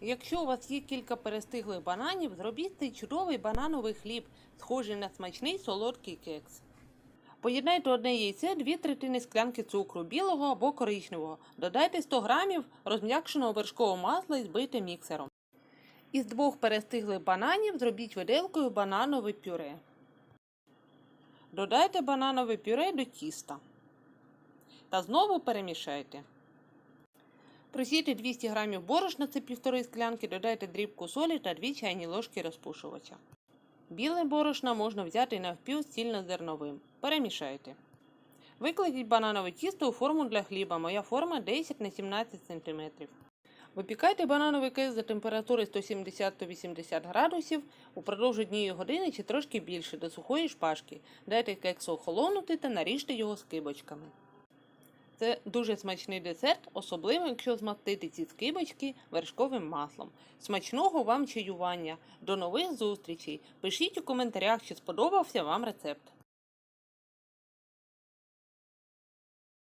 Якщо у вас є кілька перестиглих бананів, зробіть цей чудовий банановий хліб, схожий на смачний солодкий кекс. Поєднайте одне яйце, дві третини склянки цукру, білого або коричневого. Додайте 100 грамів розм'якшеного вершкового масла і збийте міксером. Із двох перестиглих бананів зробіть виделкою бананове пюре. Додайте бананове пюре до тіста. Та знову перемішайте. Просійте 200 г борошна, це півтори склянки, додайте дрібку солі та 2 чайні ложки розпушувача. Біле борошна можна взяти навпіл цільнозерновим. Перемішайте. Викладіть бананове тісто у форму для хліба. Моя форма 10 на 17 см. Випікайте банановий кекс за температури 170-180 градусів упродовж однієї години чи трошки більше до сухої шпажки. Дайте кексу охолонути та наріжте його скибочками. Це дуже смачний десерт, особливо якщо змастити ці скибочки вершковим маслом. Смачного вам чаювання. До нових зустрічей. Пишіть у коментарях, чи сподобався вам рецепт.